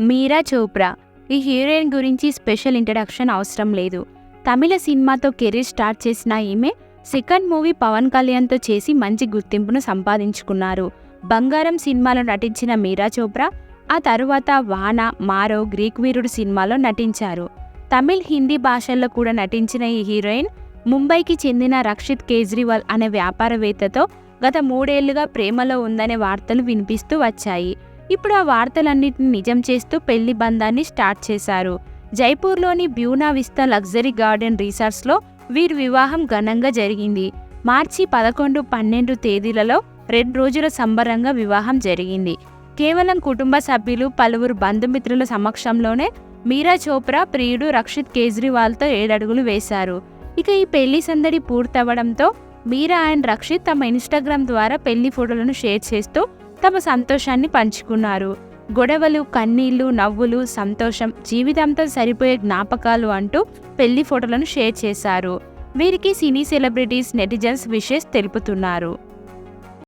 మీరా చోప్రా. ఈ హీరోయిన్ గురించి special introduction అవసరం లేదు. తమిళ సినిమాతో కెరీర్ స్టార్ట్ చేసిన ఈమె సెకండ్ మూవీ పవన్ కళ్యాణ్తో చేసి మంచి గుర్తింపును సంపాదించుకున్నారు. బంగారం సినిమాలో నటించిన మీరా చోప్రా ఆ తరువాత వాన మారో గ్రీక్ వీరుడు సినిమాలో నటించారు. తమిళ్ హిందీ భాషల్లో కూడా నటించిన ఈ హీరోయిన్ ముంబైకి చెందిన రక్షిత్ కేజ్రీవాల్ అనే వ్యాపారవేత్తతో గత మూడేళ్ళుగా ప్రేమలో ఉందనే వార్తలు వినిపిస్తూ వచ్చాయి. ఇప్పుడు ఆ వార్తలన్నింటిని నిజం చేస్తూ పెళ్ళి బంధాన్ని స్టార్ట్ చేశారు. జైపూర్లోని బ్యూనా విస్తా లగ్జరీ గార్డెన్ రీసార్ట్స్లో వీరి వివాహం ఘనంగా జరిగింది. మార్చి పదకొండు పన్నెండు తేదీలలో రెండు రోజుల సంబరంగా వివాహం జరిగింది. కేవలం కుటుంబ సభ్యులు పలువురు బంధుమిత్రుల సమక్షంలోనే మీరా చోప్రా ప్రియుడు రక్షిత్ కేజ్రీవాల్తో ఏడడుగులు వేశారు. ఇక ఈ పెళ్ళి సందడి పూర్తవడంతో మీరా అండ్ రక్షిత్ తమ ఇన్స్టాగ్రామ్ ద్వారా పెళ్ళి ఫోటోలను షేర్ చేస్తూ తమ సంతోషాన్ని పంచుకున్నారు. గొడవలు కన్నీళ్ళు నవ్వులు సంతోషం జీవితంతో సరిపోయే జ్ఞాపకాలు అంటూ పెళ్ళి ఫోటోలను షేర్ చేశారు. వీరికి సినీ సెలబ్రిటీస్ నెటిజన్స్ విషెస్ తెలుపుతున్నారు.